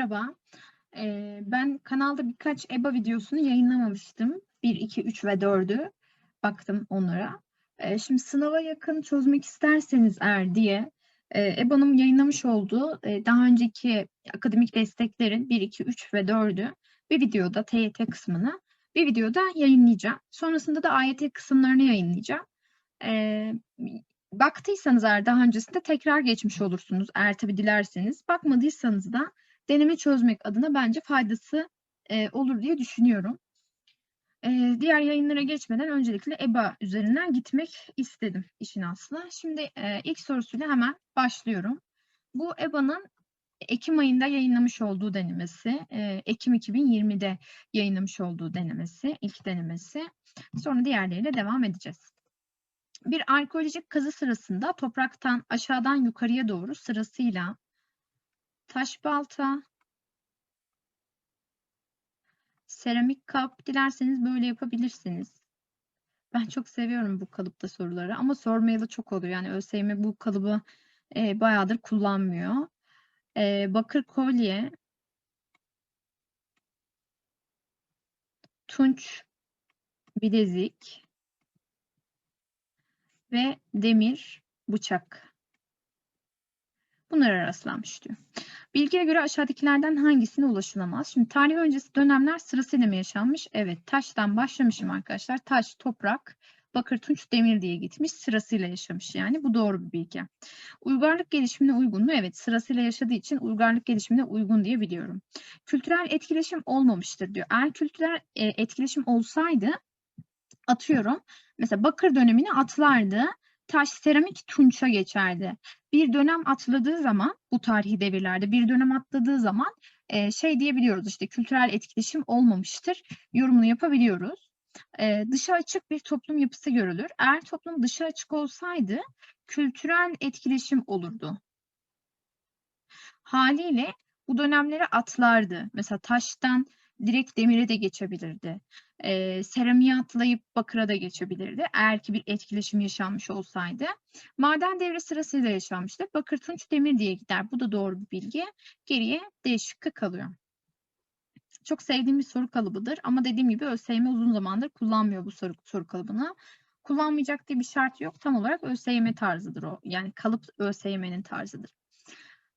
Merhaba. Ee, ben kanalda birkaç EBA videosunu yayınlamamıştım. 1, 2, 3 ve 4'ü. Baktım onlara. Ee, şimdi sınava yakın çözmek isterseniz eğer diye e, EBA'nın yayınlamış olduğu e, daha önceki akademik desteklerin 1, 2, 3 ve 4'ü bir videoda TYT kısmını bir videoda yayınlayacağım. Sonrasında da AYT kısımlarını yayınlayacağım. Ee, baktıysanız eğer daha öncesinde tekrar geçmiş olursunuz eğer tabii dilerseniz. Bakmadıysanız da deneme çözmek adına bence faydası e, olur diye düşünüyorum. E, diğer yayınlara geçmeden öncelikle EBA üzerinden gitmek istedim işin aslı. Şimdi e, ilk sorusuyla hemen başlıyorum. Bu EBA'nın Ekim ayında yayınlamış olduğu denemesi, e, Ekim 2020'de yayınlamış olduğu denemesi, ilk denemesi. Sonra diğerleriyle devam edeceğiz. Bir arkeolojik kazı sırasında topraktan aşağıdan yukarıya doğru sırasıyla taş balta, seramik kap dilerseniz böyle yapabilirsiniz. Ben çok seviyorum bu kalıpta soruları ama sormayalı çok oluyor. Yani ÖSYM bu kalıbı e, bayağıdır kullanmıyor. E, bakır kolye, tunç bilezik ve demir bıçak. Bunlara rastlanmış diyor. Bilgiye göre aşağıdakilerden hangisine ulaşılamaz? Şimdi tarih öncesi dönemler sırasıyla mı yaşanmış? Evet, taştan başlamışım arkadaşlar. Taş, toprak, bakır, tunç, demir diye gitmiş. Sırasıyla yaşamış yani. Bu doğru bir bilgi. Uygarlık gelişimine uygun mu? Evet, sırasıyla yaşadığı için uygarlık gelişimine uygun diye biliyorum. Kültürel etkileşim olmamıştır diyor. Eğer kültürel e, etkileşim olsaydı atıyorum. Mesela bakır dönemini atlardı taş, seramik, tunça geçerdi. Bir dönem atladığı zaman bu tarihi devirlerde bir dönem atladığı zaman e, şey diyebiliyoruz işte kültürel etkileşim olmamıştır yorumunu yapabiliyoruz. E, dışa açık bir toplum yapısı görülür. Eğer toplum dışa açık olsaydı kültürel etkileşim olurdu. Haliyle bu dönemleri atlardı. Mesela taştan direkt demire de geçebilirdi. E, seramiğe atlayıp bakıra da geçebilirdi. Eğer ki bir etkileşim yaşanmış olsaydı. Maden devri sırasıyla yaşanmıştır. Bakır, tunç, demir diye gider. Bu da doğru bir bilgi. Geriye D şıkkı kalıyor. Çok sevdiğim bir soru kalıbıdır ama dediğim gibi ÖSYM uzun zamandır kullanmıyor bu soru, soru kalıbını. Kullanmayacak diye bir şart yok. Tam olarak ÖSYM tarzıdır o. Yani kalıp ÖSYM'nin tarzıdır.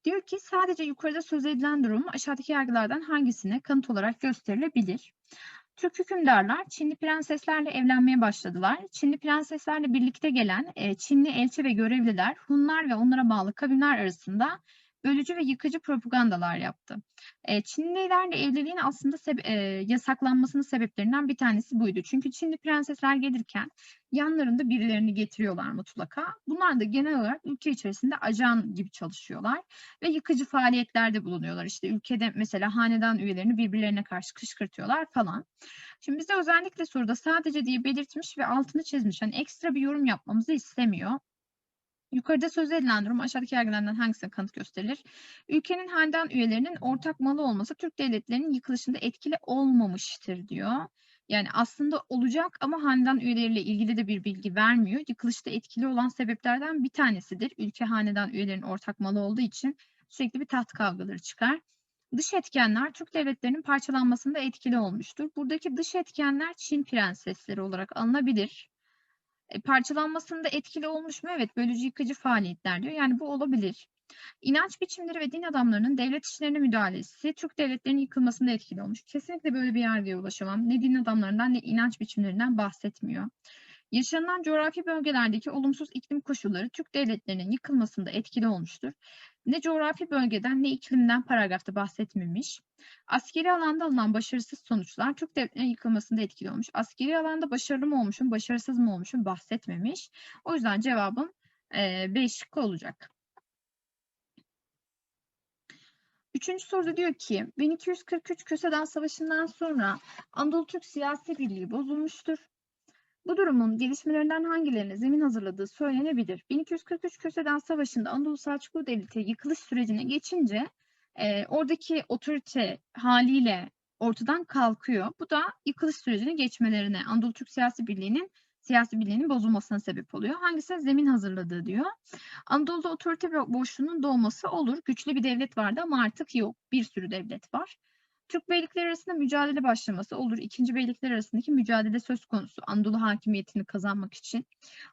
Diyor ki sadece yukarıda söz edilen durum aşağıdaki yargılardan hangisine kanıt olarak gösterilebilir? Türk hükümdarlar Çinli prenseslerle evlenmeye başladılar. Çinli prenseslerle birlikte gelen e, Çinli elçi ve görevliler Hunlar ve onlara bağlı kavimler arasında bölücü ve yıkıcı propagandalar yaptı. E, Çinlilerle evliliğin aslında sebe e, yasaklanmasının sebeplerinden bir tanesi buydu. Çünkü Çinli prensesler gelirken yanlarında birilerini getiriyorlar mutlaka. Bunlar da genel olarak ülke içerisinde ajan gibi çalışıyorlar ve yıkıcı faaliyetlerde bulunuyorlar. İşte ülkede mesela hanedan üyelerini birbirlerine karşı kışkırtıyorlar falan. Şimdi bize özellikle soruda sadece diye belirtmiş ve altını çizmiş. Hani ekstra bir yorum yapmamızı istemiyor. Yukarıda söz edilen durum aşağıdaki yargılardan hangisine kanıt gösterilir? Ülkenin hanedan üyelerinin ortak malı olması Türk devletlerinin yıkılışında etkili olmamıştır diyor. Yani aslında olacak ama hanedan üyeleriyle ilgili de bir bilgi vermiyor. Yıkılışta etkili olan sebeplerden bir tanesidir. Ülke hanedan üyelerin ortak malı olduğu için sürekli bir taht kavgaları çıkar. Dış etkenler Türk devletlerinin parçalanmasında etkili olmuştur. Buradaki dış etkenler Çin prensesleri olarak alınabilir. E, parçalanmasında etkili olmuş mu? Evet, bölücü yıkıcı faaliyetler diyor. Yani bu olabilir. İnanç biçimleri ve din adamlarının devlet işlerine müdahalesi Türk devletlerinin yıkılmasında etkili olmuş. Kesinlikle böyle bir yargıya ulaşamam. Ne din adamlarından ne inanç biçimlerinden bahsetmiyor. Yaşanılan coğrafi bölgelerdeki olumsuz iklim koşulları Türk devletlerinin yıkılmasında etkili olmuştur. Ne coğrafi bölgeden ne iklimden paragrafta bahsetmemiş. Askeri alanda alınan başarısız sonuçlar Türk devletlerinin yıkılmasında etkili olmuş. Askeri alanda başarılı mı olmuşum, başarısız mı olmuşum bahsetmemiş. O yüzden cevabım e, B şıkkı olacak. Üçüncü soruda diyor ki 1243 Köseden Savaşı'ndan sonra Anadolu Türk siyasi birliği bozulmuştur. Bu durumun gelişmelerinden hangilerine zemin hazırladığı söylenebilir. 1243 Köseden Savaşı'nda Anadolu Selçuklu Devleti yıkılış sürecine geçince e, oradaki otorite haliyle ortadan kalkıyor. Bu da yıkılış sürecine geçmelerine, Anadolu Türk Siyasi Birliği'nin siyasi birliğinin bozulmasına sebep oluyor. Hangisi zemin hazırladığı diyor. Anadolu'da otorite bo- boşluğunun doğması olur. Güçlü bir devlet vardı ama artık yok. Bir sürü devlet var. Türk beylikleri arasında mücadele başlaması olur. İkinci beylikler arasındaki mücadele söz konusu. Anadolu hakimiyetini kazanmak için.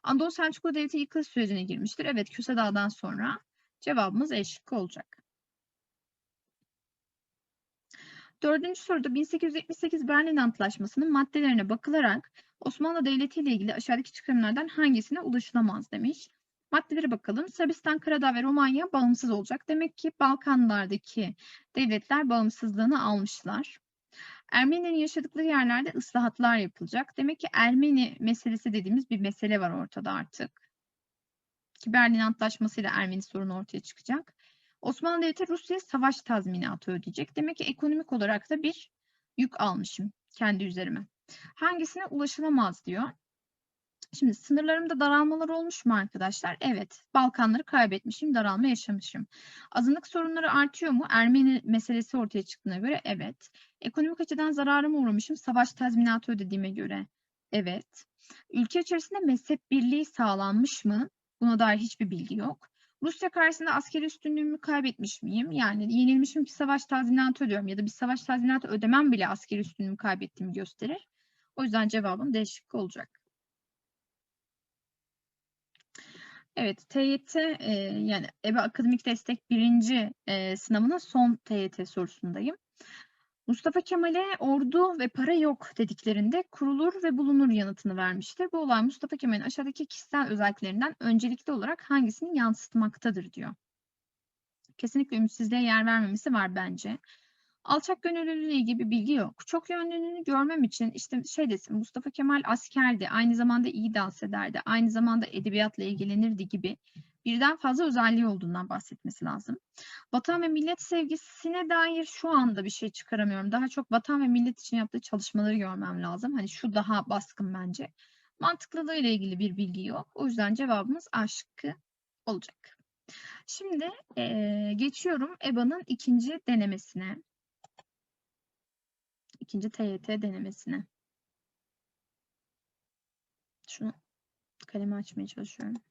Anadolu Selçuklu Devleti yıkılış sürecine girmiştir. Evet Küse Dağı'dan sonra cevabımız E şıkkı olacak. Dördüncü soruda 1878 Berlin Antlaşması'nın maddelerine bakılarak Osmanlı Devleti ile ilgili aşağıdaki çıkarımlardan hangisine ulaşılamaz demiş. Maddelere bakalım. Sırbistan, Karadağ ve Romanya bağımsız olacak. Demek ki Balkanlardaki devletler bağımsızlığını almışlar. Ermenilerin yaşadıkları yerlerde ıslahatlar yapılacak. Demek ki Ermeni meselesi dediğimiz bir mesele var ortada artık. Ki Berlin Antlaşması ile Ermeni sorunu ortaya çıkacak. Osmanlı Devleti Rusya'ya savaş tazminatı ödeyecek. Demek ki ekonomik olarak da bir yük almışım kendi üzerime. Hangisine ulaşılamaz diyor. Şimdi sınırlarımda daralmalar olmuş mu arkadaşlar? Evet. Balkanları kaybetmişim, daralma yaşamışım. Azınlık sorunları artıyor mu? Ermeni meselesi ortaya çıktığına göre evet. Ekonomik açıdan zarara mı uğramışım? Savaş tazminatı ödediğime göre evet. Ülke içerisinde mezhep birliği sağlanmış mı? Buna dair hiçbir bilgi yok. Rusya karşısında askeri üstünlüğümü kaybetmiş miyim? Yani yenilmişim ki savaş tazminatı ödüyorum ya da bir savaş tazminatı ödemem bile askeri üstünlüğümü kaybettiğimi gösterir. O yüzden cevabım D şıkkı olacak. Evet, TYT e, yani EBA Akademik Destek birinci e, sınavının son TYT sorusundayım. Mustafa Kemal'e ordu ve para yok dediklerinde kurulur ve bulunur yanıtını vermiştir. Bu olay Mustafa Kemal'in aşağıdaki kişisel özelliklerinden öncelikli olarak hangisini yansıtmaktadır diyor. Kesinlikle ümitsizliğe yer vermemesi var bence. Alçak gönüllülüğüyle ilgili bir bilgi yok. Çok yönlülüğünü görmem için işte şey desin Mustafa Kemal askerdi, aynı zamanda iyi dans ederdi, aynı zamanda edebiyatla ilgilenirdi gibi birden fazla özelliği olduğundan bahsetmesi lazım. Vatan ve millet sevgisine dair şu anda bir şey çıkaramıyorum. Daha çok vatan ve millet için yaptığı çalışmaları görmem lazım. Hani şu daha baskın bence. Mantıklılığı ile ilgili bir bilgi yok. O yüzden cevabımız A şıkkı olacak. Şimdi eee, geçiyorum EBA'nın ikinci denemesine. İkinci TYT denemesine. Şunu kalemi açmaya çalışıyorum.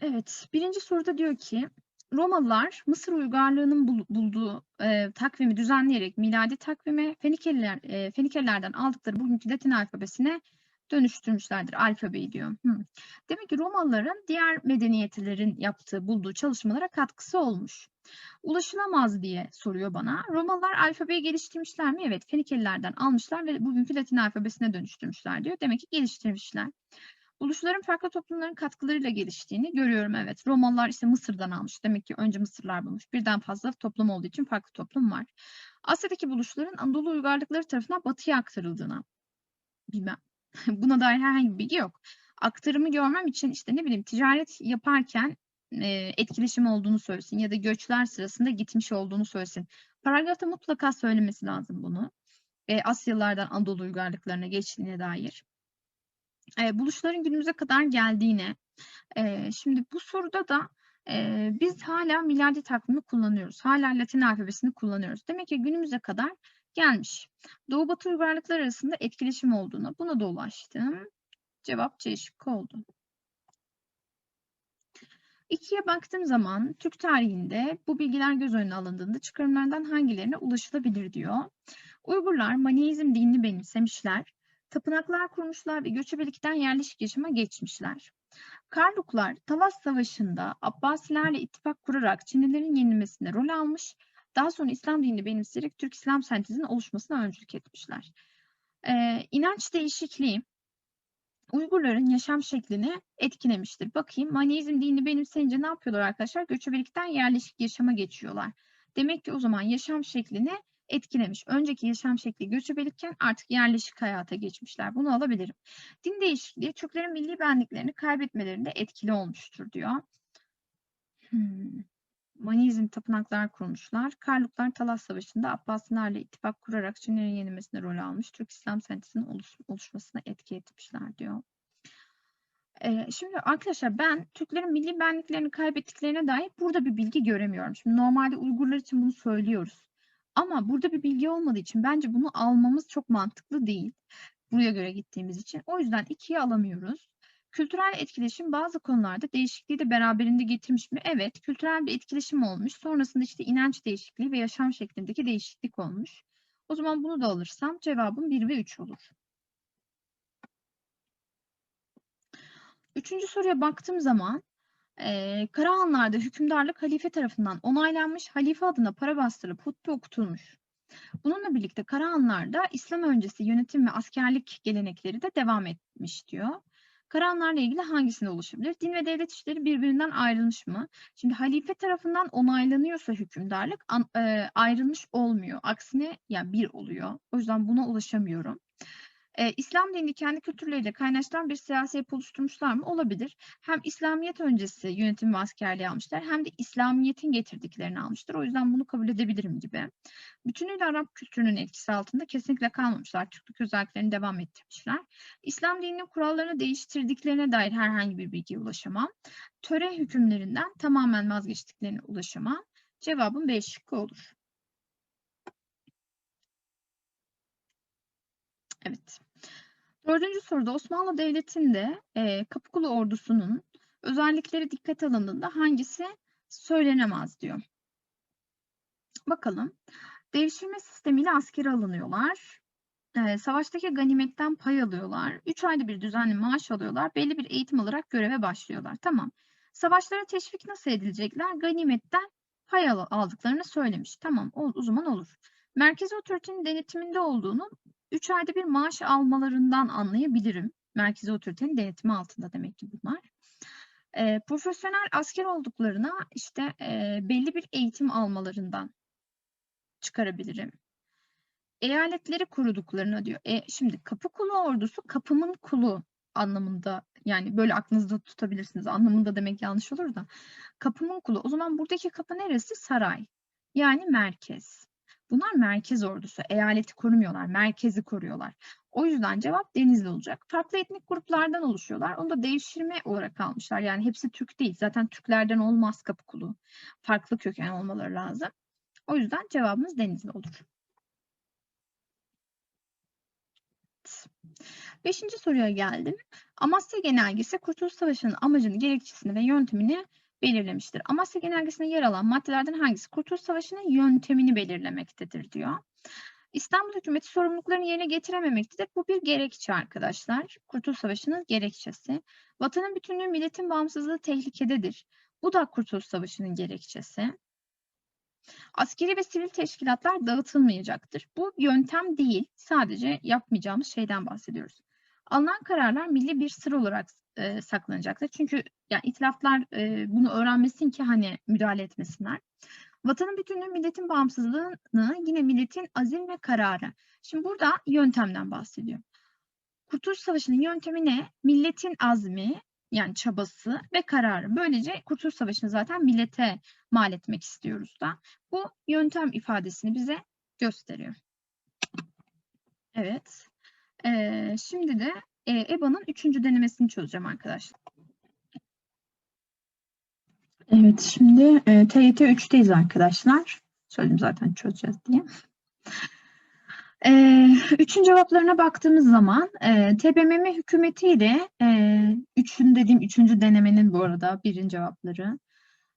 Evet, birinci soruda diyor ki Romalılar Mısır uygarlığının bul- bulduğu e, takvimi düzenleyerek miladi takvime Fenikeliler, e, Fenikelilerden aldıkları bugünkü Latin alfabesine dönüştürmüşlerdir alfabeyi diyor. Hı. Demek ki Romalıların diğer medeniyetlerin yaptığı, bulduğu çalışmalara katkısı olmuş. Ulaşılamaz diye soruyor bana. Romalılar alfabeyi geliştirmişler mi? Evet, Fenikelilerden almışlar ve bugünkü Latin alfabesine dönüştürmüşler diyor. Demek ki geliştirmişler. Buluşların farklı toplumların katkılarıyla geliştiğini görüyorum evet. Romalılar ise Mısır'dan almış. Demek ki önce Mısırlar bulmuş. Birden fazla toplum olduğu için farklı toplum var. Asya'daki buluşların Anadolu uygarlıkları tarafından batıya aktarıldığına bilmem. Buna dair herhangi bir bilgi yok. Aktarımı görmem için işte ne bileyim ticaret yaparken e, etkileşim olduğunu söylesin ya da göçler sırasında gitmiş olduğunu söylesin. Paragrafta mutlaka söylemesi lazım bunu. E, Asyalılardan Anadolu uygarlıklarına geçtiğine dair e, buluşların günümüze kadar geldiğine. E, şimdi bu soruda da e, biz hala miladi takvimi kullanıyoruz. Hala Latin alfabesini kullanıyoruz. Demek ki günümüze kadar gelmiş. Doğu Batı uygarlıklar arasında etkileşim olduğunu buna da ulaştım. Cevap C şıkkı oldu. İkiye baktığım zaman Türk tarihinde bu bilgiler göz önüne alındığında çıkarımlardan hangilerine ulaşılabilir diyor. Uygurlar Maniizm dinini benimsemişler. Tapınaklar kurmuşlar ve göçebelikten yerleşik yaşama geçmişler. Karluklar Talas Savaşı'nda Abbasilerle ittifak kurarak Çinlilerin yenilmesinde rol almış. Daha sonra İslam dinini benimseyerek Türk-İslam sentezinin oluşmasına öncülük etmişler. Ee, inanç değişikliği Uygurların yaşam şeklini etkilemiştir. Bakayım Maniizm dinini benimseyince ne yapıyorlar arkadaşlar? Göçebelikten yerleşik yaşama geçiyorlar. Demek ki o zaman yaşam şeklini etkilemiş. Önceki yaşam şekli göçebelikken artık yerleşik hayata geçmişler. Bunu alabilirim. Din değişikliği Türklerin milli benliklerini kaybetmelerinde etkili olmuştur diyor. Hmm. Manizm tapınaklar kurmuşlar. Karluklar Talas Savaşı'nda Abbasilerle ittifak kurarak Çinlerin yenilmesinde rol almış. Türk İslam sentezinin oluş, oluşmasına etki etmişler diyor. Ee, şimdi arkadaşlar ben Türklerin milli benliklerini kaybettiklerine dair burada bir bilgi göremiyorum. Şimdi normalde Uygurlar için bunu söylüyoruz. Ama burada bir bilgi olmadığı için bence bunu almamız çok mantıklı değil. Buraya göre gittiğimiz için. O yüzden 2'yi alamıyoruz. Kültürel etkileşim bazı konularda değişikliği de beraberinde getirmiş mi? Evet, kültürel bir etkileşim olmuş. Sonrasında işte inanç değişikliği ve yaşam şeklindeki değişiklik olmuş. O zaman bunu da alırsam cevabım 1 ve 3 olur. Üçüncü soruya baktığım zaman e, Karahanlar'da hükümdarlık halife tarafından onaylanmış, halife adına para bastırıp hutbe okutulmuş. Bununla birlikte Karahanlar'da İslam öncesi yönetim ve askerlik gelenekleri de devam etmiş diyor. Karahanlarla ilgili hangisine ulaşabilir? Din ve devlet işleri birbirinden ayrılmış mı? Şimdi halife tarafından onaylanıyorsa hükümdarlık e, ayrılmış olmuyor. Aksine yani bir oluyor. O yüzden buna ulaşamıyorum. Ee, İslam dini kendi kültürleriyle kaynaştıran bir siyasi yapı oluşturmuşlar mı? Olabilir. Hem İslamiyet öncesi yönetim ve askerliği almışlar hem de İslamiyet'in getirdiklerini almıştır. O yüzden bunu kabul edebilirim gibi. Bütünüyle Arap kültürünün etkisi altında kesinlikle kalmamışlar. Türklük özelliklerini devam ettirmişler. İslam dininin kurallarını değiştirdiklerine dair herhangi bir bilgiye ulaşamam. Töre hükümlerinden tamamen vazgeçtiklerine ulaşamam. Cevabım B şıkkı olur. Evet. Dördüncü soruda Osmanlı Devleti'nde e, Kapıkulu ordusunun özellikleri dikkat alındığında hangisi söylenemez diyor. Bakalım. Devşirme sistemiyle askere alınıyorlar. E, savaştaki ganimetten pay alıyorlar. Üç ayda bir düzenli maaş alıyorlar. Belli bir eğitim alarak göreve başlıyorlar. Tamam. Savaşlara teşvik nasıl edilecekler? Ganimetten pay aldıklarını söylemiş. Tamam o, o zaman olur. Merkezi otoritenin denetiminde olduğunu 3 ayda bir maaş almalarından anlayabilirim. Merkezi otoritenin denetimi altında demek ki bunlar. E, profesyonel asker olduklarına işte e, belli bir eğitim almalarından çıkarabilirim. Eyaletleri kuruduklarına diyor. E, şimdi kapı kulu ordusu kapımın kulu anlamında yani böyle aklınızda tutabilirsiniz. Anlamında demek yanlış olur da. Kapımın kulu. O zaman buradaki kapı neresi? Saray. Yani merkez. Bunlar merkez ordusu. Eyaleti korumuyorlar, merkezi koruyorlar. O yüzden cevap Denizli olacak. Farklı etnik gruplardan oluşuyorlar. Onu da devşirme olarak almışlar. Yani hepsi Türk değil. Zaten Türklerden olmaz Kapıkulu. Farklı köken olmaları lazım. O yüzden cevabımız Denizli olur. Beşinci soruya geldim. Amasya Genelgesi Kurtuluş Savaşı'nın amacını, gerekçesini ve yöntemini belirlemiştir. Amasya Genelgesi'nde yer alan maddelerden hangisi Kurtuluş Savaşı'nın yöntemini belirlemektedir diyor. İstanbul hükümeti sorumluluklarını yerine getirememektedir. Bu bir gerekçe arkadaşlar. Kurtuluş Savaşı'nın gerekçesi. Vatanın bütünlüğü, milletin bağımsızlığı tehlikededir. Bu da Kurtuluş Savaşı'nın gerekçesi. Askeri ve sivil teşkilatlar dağıtılmayacaktır. Bu yöntem değil, sadece yapmayacağımız şeyden bahsediyoruz. Alınan kararlar milli bir sır olarak e, saklanacaktır. Çünkü yani itilaflar e, bunu öğrenmesin ki hani müdahale etmesinler. Vatanın bütünlüğü milletin bağımsızlığını yine milletin azim ve kararı. Şimdi burada yöntemden bahsediyor. Kurtuluş Savaşı'nın yöntemi ne? Milletin azmi yani çabası ve kararı. Böylece Kurtuluş Savaşı'nı zaten millete mal etmek istiyoruz da. Bu yöntem ifadesini bize gösteriyor. Evet. Ee, şimdi de e, EBA'nın üçüncü denemesini çözeceğim arkadaşlar. Evet şimdi e, TYT 3'teyiz arkadaşlar. Söyledim zaten çözeceğiz diye. E, üçün cevaplarına baktığımız zaman e, TBMM hükümetiyle e, üçün dediğim üçüncü denemenin bu arada birinci cevapları.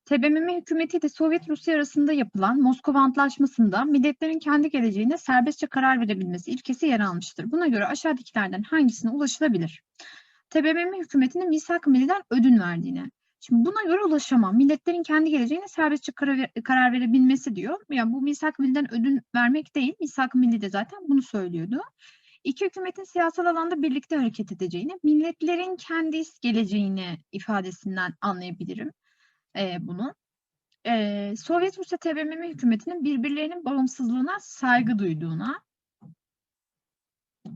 TBMM hükümeti de Sovyet Rusya arasında yapılan Moskova Antlaşması'nda milletlerin kendi geleceğine serbestçe karar verebilmesi ilkesi yer almıştır. Buna göre aşağıdakilerden hangisine ulaşılabilir? TBMM hükümetinin misak-ı milliden ödün verdiğine. Şimdi buna göre ulaşamam. Milletlerin kendi geleceğine serbestçe karar, karar verebilmesi diyor. Yani bu misak-ı milliden ödün vermek değil. Misak-ı milli de zaten bunu söylüyordu. İki hükümetin siyasal alanda birlikte hareket edeceğini, milletlerin kendi geleceğini ifadesinden anlayabilirim e, bunu. E, Sovyet Rusya TBMM hükümetinin birbirlerinin bağımsızlığına saygı duyduğuna.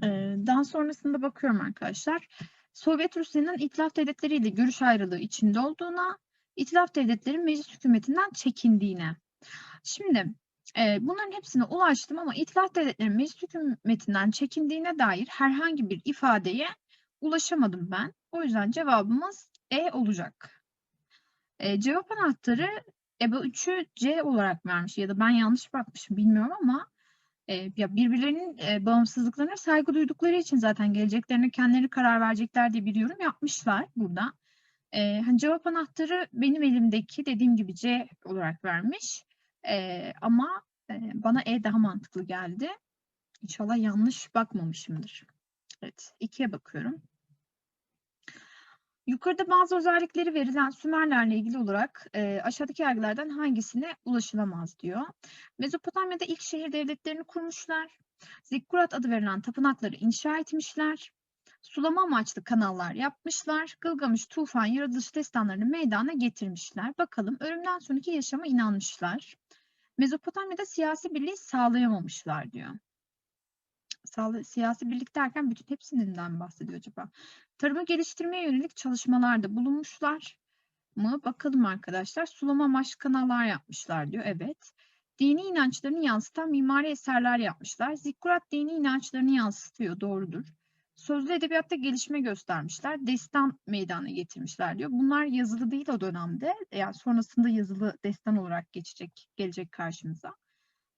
E, daha sonrasında bakıyorum arkadaşlar. Sovyet Rusya'nın itilaf devletleriyle görüş ayrılığı içinde olduğuna, itilaf devletlerin meclis hükümetinden çekindiğine. Şimdi e, bunların hepsine ulaştım ama itilaf devletlerin meclis hükümetinden çekindiğine dair herhangi bir ifadeye ulaşamadım ben. O yüzden cevabımız E olacak. E, cevap anahtarı EBA 3'ü C olarak vermiş ya da ben yanlış bakmışım bilmiyorum ama e, ya birbirlerinin e, bağımsızlıklarına saygı duydukları için zaten geleceklerine kendileri karar verecekler diye bir yorum yapmışlar burada. E, hani cevap anahtarı benim elimdeki dediğim gibi C olarak vermiş. E, ama e, bana E daha mantıklı geldi. İnşallah yanlış bakmamışımdır. Evet, ikiye bakıyorum. Yukarıda bazı özellikleri verilen Sümerlerle ilgili olarak e, aşağıdaki yargılardan hangisine ulaşılamaz diyor. Mezopotamya'da ilk şehir devletlerini kurmuşlar. Zikkurat adı verilen tapınakları inşa etmişler. Sulama amaçlı kanallar yapmışlar. Gılgamış, Tufan, yaratılış destanlarını meydana getirmişler. Bakalım ölümden sonraki yaşama inanmışlar. Mezopotamya'da siyasi birliği sağlayamamışlar diyor. Sağlı, siyasi birlik derken bütün hepsinden bahsediyor acaba? Tarımı geliştirmeye yönelik çalışmalarda bulunmuşlar mı? Bakalım arkadaşlar. Sulama amaçlı kanallar yapmışlar diyor. Evet. Dini inançlarını yansıtan mimari eserler yapmışlar. Zikkurat dini inançlarını yansıtıyor. Doğrudur. Sözlü edebiyatta gelişme göstermişler. Destan meydana getirmişler diyor. Bunlar yazılı değil o dönemde. Yani sonrasında yazılı destan olarak geçecek, gelecek karşımıza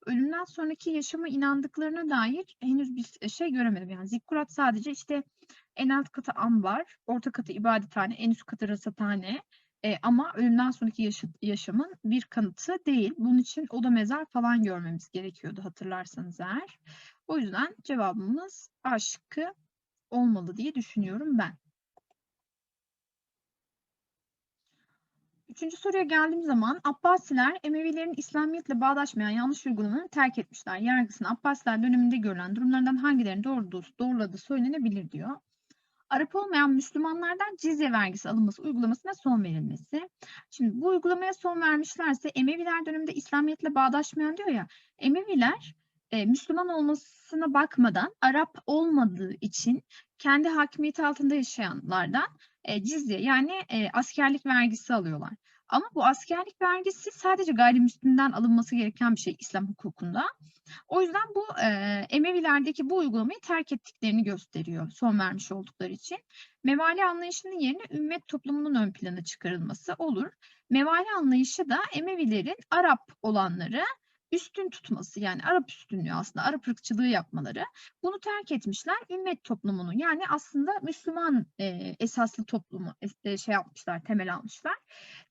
ölümden sonraki yaşama inandıklarına dair henüz bir şey göremedim. Yani zikkurat sadece işte en alt katı ambar, orta katı ibadethane, en üst katı rasathane e, ama ölümden sonraki yaşı, yaşamın bir kanıtı değil. Bunun için oda mezar falan görmemiz gerekiyordu hatırlarsanız eğer. O yüzden cevabımız A şıkkı olmalı diye düşünüyorum ben. Üçüncü soruya geldiğim zaman Abbasiler Emevilerin İslamiyetle bağdaşmayan yanlış uygulamanı terk etmişler. Yargısının Abbasiler döneminde görülen durumlardan hangilerinin doğruladığı, doğruladığı söylenebilir diyor. Arap olmayan Müslümanlardan cizye vergisi alınması uygulamasına son verilmesi. Şimdi bu uygulamaya son vermişlerse Emeviler döneminde İslamiyetle bağdaşmayan diyor ya. Emeviler e, Müslüman olmasına bakmadan Arap olmadığı için kendi hakimiyeti altında yaşayanlardan e, cizye yani e, askerlik vergisi alıyorlar. Ama bu askerlik vergisi sadece gayrimüslimden alınması gereken bir şey İslam hukukunda. O yüzden bu e, Emevilerdeki bu uygulamayı terk ettiklerini gösteriyor son vermiş oldukları için. Mevali anlayışının yerine ümmet toplumunun ön plana çıkarılması olur. Mevali anlayışı da Emevilerin Arap olanları üstün tutması yani Arap üstünlüğü aslında Arap ırkçılığı yapmaları bunu terk etmişler ümmet toplumunu yani aslında Müslüman e, esaslı toplumu e, şey yapmışlar temel almışlar.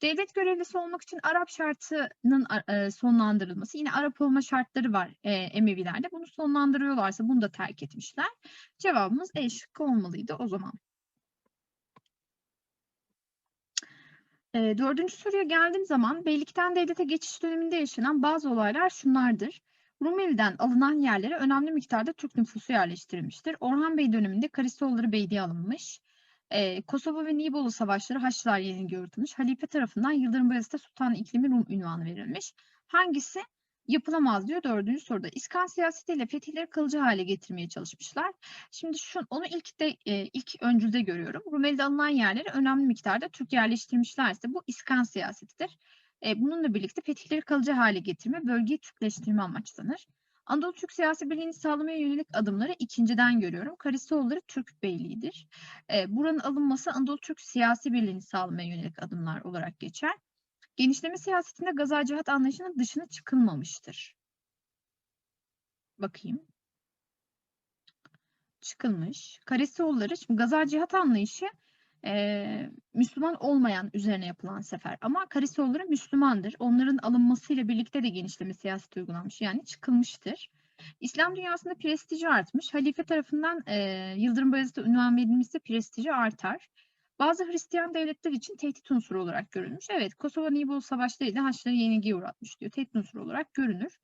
Devlet görevlisi olmak için Arap şartının e, sonlandırılması yine Arap olma şartları var e, Emevilerde bunu sonlandırıyorlarsa bunu da terk etmişler. Cevabımız E şıkkı olmalıydı o zaman. E, dördüncü soruya geldiğim zaman beylikten devlete geçiş döneminde yaşanan bazı olaylar şunlardır. Rumeli'den alınan yerlere önemli miktarda Türk nüfusu yerleştirilmiştir. Orhan Bey döneminde Karistoğulları Beyliği alınmış. Ee, Kosova ve Nibolu savaşları Haçlılar yenilgi uğratılmış. Halife tarafından Yıldırım Bayezid'e Sultan İklimi Rum ünvanı verilmiş. Hangisi yapılamaz diyor dördüncü soruda. İskan siyasetiyle fetihleri kalıcı hale getirmeye çalışmışlar. Şimdi şu, onu ilk de e, ilk öncülde görüyorum. Rumeli'de alınan yerleri önemli miktarda Türk yerleştirmişlerse bu iskan siyasetidir. E, bununla birlikte fetihleri kalıcı hale getirme, bölgeyi Türkleştirme amaçlanır. Anadolu Türk siyasi birliğini sağlamaya yönelik adımları ikinciden görüyorum. Karistoğulları Türk Beyliği'dir. E, buranın alınması Anadolu Türk siyasi birliğini sağlamaya yönelik adımlar olarak geçer. Genişleme siyasetinde gaza cihat anlayışının dışına çıkılmamıştır. Bakayım. Çıkılmış. Karistoğulları, şimdi gaza cihat anlayışı e, Müslüman olmayan üzerine yapılan sefer. Ama Karistoğulları Müslümandır. Onların alınmasıyla birlikte de genişleme siyaseti uygulanmış. Yani çıkılmıştır. İslam dünyasında prestiji artmış. Halife tarafından e, Yıldırım Bayezid'e ünvan verilmesi prestiji artar. Bazı Hristiyan devletler için tehdit unsuru olarak görülmüş. Evet, Kosova Nibolu Savaşları'yla Haçlıları yenilgiye uğratmış diyor. Tehdit unsuru olarak görünür.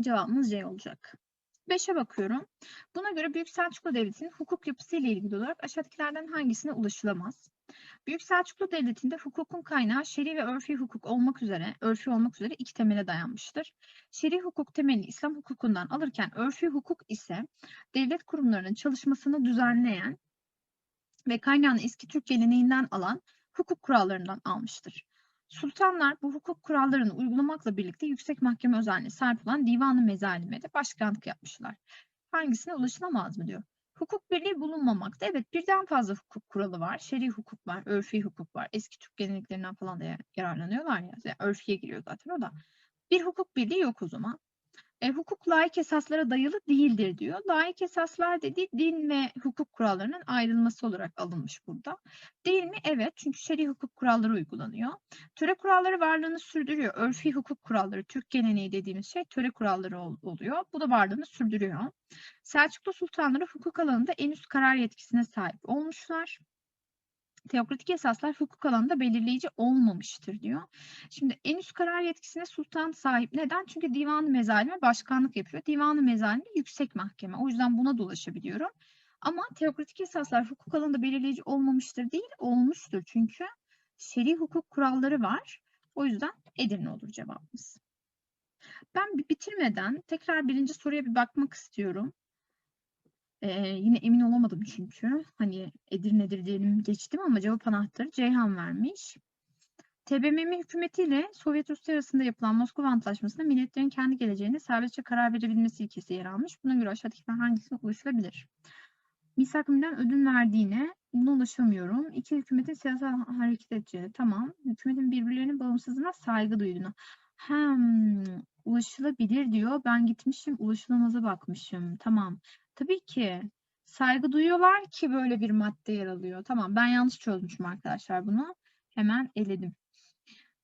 Cevabımız C olacak. 5'e bakıyorum. Buna göre Büyük Selçuklu Devleti'nin hukuk yapısı ile ilgili olarak aşağıdakilerden hangisine ulaşılamaz? Büyük Selçuklu Devleti'nde hukukun kaynağı şer'i ve örfi hukuk olmak üzere, örfi olmak üzere iki temele dayanmıştır. Şer'i hukuk temelini İslam hukukundan alırken örfi hukuk ise devlet kurumlarının çalışmasını düzenleyen ve kaynağını eski Türk geleneğinden alan hukuk kurallarından almıştır. Sultanlar bu hukuk kurallarını uygulamakla birlikte yüksek mahkeme özelliğine sahip olan Divan-ı Mezalim'e de başkanlık yapmışlar. Hangisine ulaşılamaz mı diyor. Hukuk birliği bulunmamakta. Evet birden fazla hukuk kuralı var. Şer'i hukuk var, örfi hukuk var. Eski Türk geleneklerinden falan da yararlanıyorlar ya. Yani örfiye giriyor zaten o da. Bir hukuk birliği yok o zaman. E, hukuk laik esaslara dayalı değildir diyor. Laik esaslar dediği din ve hukuk kurallarının ayrılması olarak alınmış burada. Değil mi? Evet. Çünkü şer'i hukuk kuralları uygulanıyor. Töre kuralları varlığını sürdürüyor. Örfi hukuk kuralları, Türk geleneği dediğimiz şey töre kuralları ol- oluyor. Bu da varlığını sürdürüyor. Selçuklu sultanları hukuk alanında en üst karar yetkisine sahip olmuşlar teokratik esaslar hukuk alanında belirleyici olmamıştır diyor. Şimdi en üst karar yetkisine sultan sahip. Neden? Çünkü divan-ı mezalime başkanlık yapıyor. Divan-ı mezalime yüksek mahkeme. O yüzden buna dolaşabiliyorum. Ama teokratik esaslar hukuk alanında belirleyici olmamıştır değil, olmuştur. Çünkü şer'i hukuk kuralları var. O yüzden Edirne olur cevabımız. Ben bitirmeden tekrar birinci soruya bir bakmak istiyorum. Ee, yine emin olamadım çünkü. Hani Edirne'dir diyelim geçtim ama cevap anahtarı Ceyhan vermiş. TBMM hükümetiyle Sovyet Rusya arasında yapılan Moskova Antlaşması'nda milletlerin kendi geleceğine serbestçe karar verebilmesi ilkesi yer almış. Buna göre aşağıdakilerden hangisine ulaşılabilir? Misak ödün verdiğine buna ulaşamıyorum. İki hükümetin siyasal hareket edeceğine. Tamam. Hükümetin birbirlerinin bağımsızlığına saygı duyduğuna. Hem ulaşılabilir diyor. Ben gitmişim ulaşılamaz'a bakmışım. Tamam. Tabii ki saygı duyuyorlar ki böyle bir madde yer alıyor. Tamam ben yanlış çözmüşüm arkadaşlar bunu. Hemen eledim.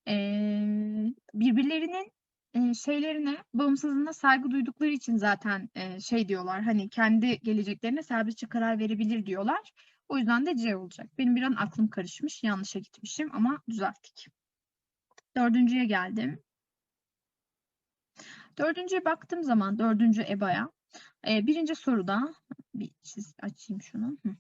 Ee, birbirlerinin e, şeylerine, bağımsızlığına saygı duydukları için zaten e, şey diyorlar. Hani kendi geleceklerine serbestçe karar verebilir diyorlar. O yüzden de C olacak. Benim bir an aklım karışmış. Yanlışa gitmişim ama düzelttik. Dördüncüye geldim. Dördüncüye baktığım zaman dördüncü EBA'ya e, birinci soruda bir çiz açayım şunu. Hı.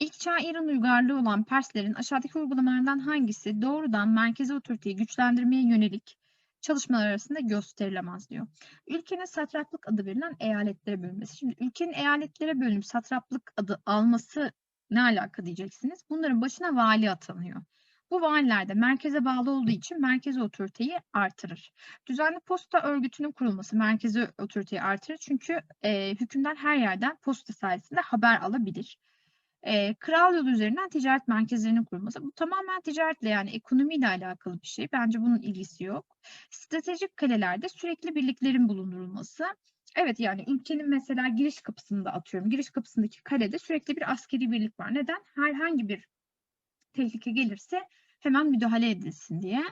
İlk çağ İran uygarlığı olan Perslerin aşağıdaki uygulamalardan hangisi doğrudan merkezi otoriteyi güçlendirmeye yönelik çalışmalar arasında gösterilemez diyor. Ülkenin satraplık adı verilen eyaletlere bölünmesi. Şimdi ülkenin eyaletlere bölünüp satraplık adı alması ne alaka diyeceksiniz. Bunların başına vali atanıyor. Bu valiler de merkeze bağlı olduğu için merkezi otoriteyi artırır. Düzenli posta örgütünün kurulması merkezi otoriteyi artırır. Çünkü e, hükümdar her yerden posta sayesinde haber alabilir. E, kral yolu üzerinden ticaret merkezlerinin kurulması. Bu tamamen ticaretle yani ekonomiyle alakalı bir şey. Bence bunun ilgisi yok. Stratejik kalelerde sürekli birliklerin bulundurulması. Evet yani ülkenin mesela giriş kapısında atıyorum. Giriş kapısındaki kalede sürekli bir askeri birlik var. Neden? Herhangi bir tehlike gelirse hemen müdahale edilsin diye.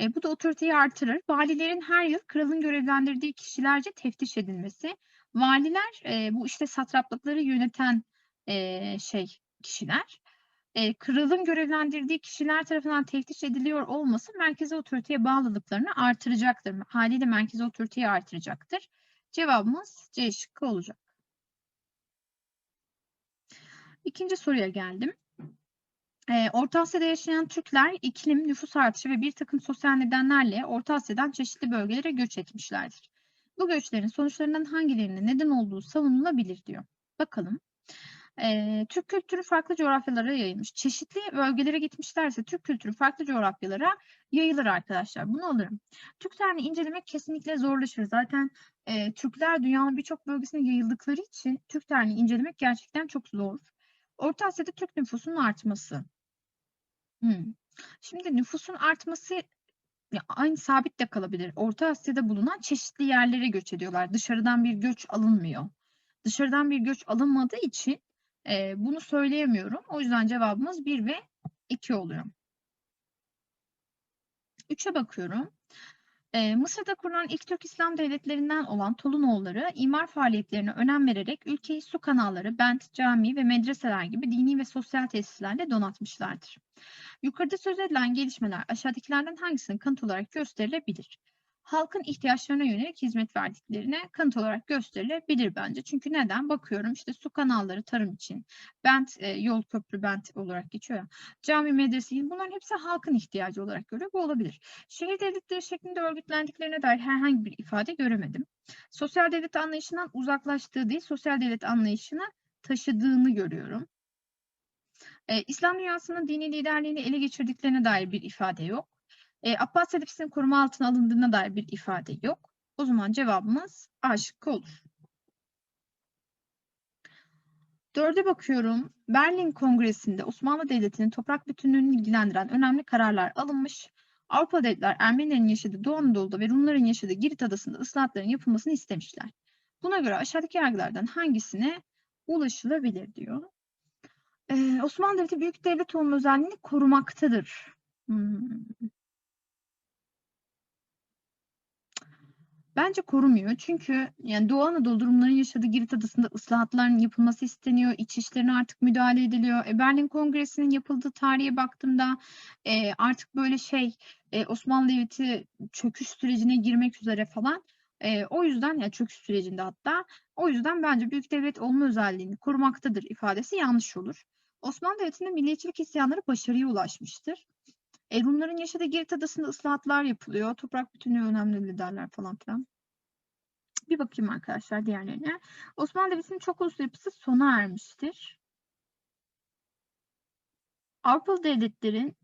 E, bu da otoriteyi artırır. Valilerin her yıl kralın görevlendirdiği kişilerce teftiş edilmesi. Valiler e, bu işte satraplıkları yöneten e, şey kişiler. E, kralın görevlendirdiği kişiler tarafından teftiş ediliyor olması merkezi otoriteye bağlılıklarını artıracaktır. Haliyle merkezi otoriteyi artıracaktır. Cevabımız C şıkkı olacak. İkinci soruya geldim. Ee, Orta Asya'da yaşayan Türkler iklim, nüfus artışı ve bir takım sosyal nedenlerle Orta Asya'dan çeşitli bölgelere göç etmişlerdir. Bu göçlerin sonuçlarından hangilerine neden olduğu savunulabilir diyor. Bakalım. Ee, Türk kültürü farklı coğrafyalara yayılmış. Çeşitli bölgelere gitmişlerse Türk kültürü farklı coğrafyalara yayılır arkadaşlar. Bunu alırım. Türklerini incelemek kesinlikle zorlaşır. Zaten e, Türkler dünyanın birçok bölgesine yayıldıkları için Türklerini incelemek gerçekten çok zor. Orta Asya'da Türk nüfusunun artması. Hmm. Şimdi nüfusun artması ya aynı sabit de kalabilir. Orta Asya'da bulunan çeşitli yerlere göç ediyorlar. Dışarıdan bir göç alınmıyor. Dışarıdan bir göç alınmadığı için e, bunu söyleyemiyorum. O yüzden cevabımız 1 ve 2 oluyor. 3'e bakıyorum. Ee, Mısır'da kurulan ilk Türk İslam devletlerinden olan Tolunoğulları imar faaliyetlerine önem vererek ülkeyi su kanalları, bent, cami ve medreseler gibi dini ve sosyal tesislerle donatmışlardır. Yukarıda söz edilen gelişmeler aşağıdakilerden hangisinin kanıt olarak gösterilebilir? Halkın ihtiyaçlarına yönelik hizmet verdiklerine kanıt olarak gösterilebilir bence. Çünkü neden? Bakıyorum işte su kanalları tarım için, bent, e, yol köprü bent olarak geçiyor ya, cami medrese bunların hepsi halkın ihtiyacı olarak görüyor. Bu olabilir. Şehir devletleri şeklinde örgütlendiklerine dair herhangi bir ifade göremedim. Sosyal devlet anlayışından uzaklaştığı değil, sosyal devlet anlayışını taşıdığını görüyorum. Ee, İslam dünyasının dini liderliğini ele geçirdiklerine dair bir ifade yok. E, Abbas Halifesi'nin koruma altına alındığına dair bir ifade yok. O zaman cevabımız A şıkkı olur. Dörde bakıyorum. Berlin Kongresi'nde Osmanlı Devleti'nin toprak bütünlüğünü ilgilendiren önemli kararlar alınmış. Avrupa devletler Ermenilerin yaşadığı Doğu Anadolu'da ve Rumların yaşadığı Girit Adası'nda ıslahatların yapılmasını istemişler. Buna göre aşağıdaki yargılardan hangisine ulaşılabilir diyor. Ee, Osmanlı Devleti büyük devlet olma özelliğini korumaktadır. Hmm. Bence korumuyor. Çünkü yani Doğu Anadolu Rumların yaşadığı Girit Adası'nda ıslahatların yapılması isteniyor. İç işlerine artık müdahale ediliyor. E, Berlin Kongresi'nin yapıldığı tarihe baktığımda e, artık böyle şey e, Osmanlı Devleti çöküş sürecine girmek üzere falan. E, o yüzden yani çöküş sürecinde hatta o yüzden bence büyük devlet olma özelliğini korumaktadır ifadesi yanlış olur. Osmanlı Devleti'nde milliyetçilik isyanları başarıya ulaşmıştır. E, Rumların yaşadığı Girit Adası'nda ıslahatlar yapılıyor. Toprak bütünlüğü önemli liderler falan filan. Bir bakayım arkadaşlar diğerlerine. Osmanlı Devleti'nin çok uluslu yapısı sona ermiştir. Avrupalı devletlerin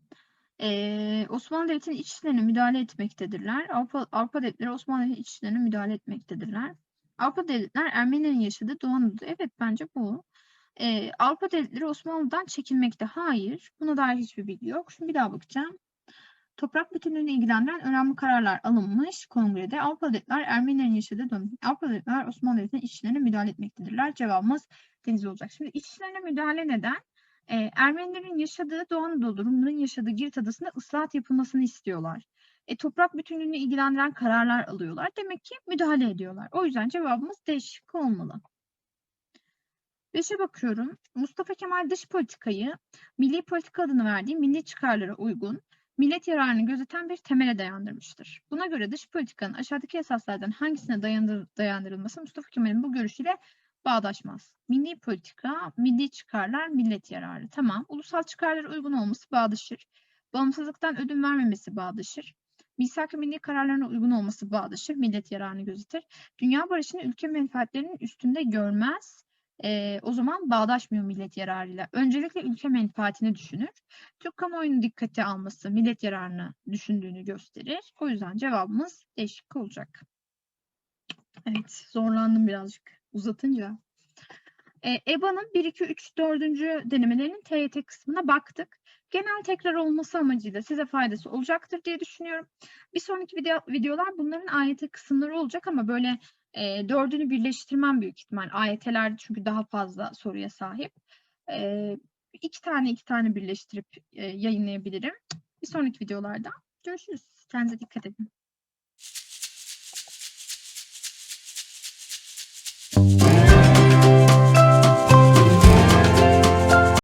e, Osmanlı Devleti'nin iç işlerine müdahale etmektedirler. Avrupa, Avrupa devletleri Osmanlı Devleti'nin iç işlerine müdahale etmektedirler. Avrupa devletler Ermenilerin yaşadığı Doğu Anadolu. Evet bence bu. Ee, Avrupa devletleri Osmanlı'dan çekilmekte. Hayır. Buna dair hiçbir bilgi yok. Şimdi bir daha bakacağım. Toprak bütünlüğünü ilgilendiren önemli kararlar alınmış kongrede. Avrupa devletler Ermenilerin yaşadığı dönem. Avrupa devletler Osmanlı Devleti'nin içlerine müdahale etmektedirler. Cevabımız deniz olacak. Şimdi içlerine müdahale neden? Ee, Ermenilerin yaşadığı Doğu Anadolu, Rumların yaşadığı Girit Adası'nda ıslahat yapılmasını istiyorlar. E, toprak bütünlüğünü ilgilendiren kararlar alıyorlar. Demek ki müdahale ediyorlar. O yüzden cevabımız D şıkkı olmalı. Beşe bakıyorum. Mustafa Kemal dış politikayı milli politika adını verdiği milli çıkarlara uygun, millet yararını gözeten bir temele dayandırmıştır. Buna göre dış politikanın aşağıdaki esaslardan hangisine dayandır, dayandırılması Mustafa Kemal'in bu görüşüyle bağdaşmaz. Milli politika, milli çıkarlar, millet yararı. Tamam. Ulusal çıkarlara uygun olması bağdaşır. Bağımsızlıktan ödün vermemesi bağdaşır. Misak-ı milli kararlarına uygun olması bağdaşır. Millet yararını gözetir. Dünya barışını ülke menfaatlerinin üstünde görmez e, o zaman bağdaşmıyor millet yararıyla. Öncelikle ülke menfaatini düşünür. Türk kamuoyunu dikkate alması millet yararını düşündüğünü gösterir. O yüzden cevabımız değişik olacak. Evet zorlandım birazcık uzatınca. E, EBA'nın 1, 2, 3, 4. denemelerinin TYT kısmına baktık. Genel tekrar olması amacıyla size faydası olacaktır diye düşünüyorum. Bir sonraki video, videolar bunların AYT kısımları olacak ama böyle e, dördünü birleştirmem büyük ihtimal. AYT'lerde çünkü daha fazla soruya sahip. E, iki tane iki tane birleştirip e, yayınlayabilirim. Bir sonraki videolarda görüşürüz. Kendinize dikkat edin.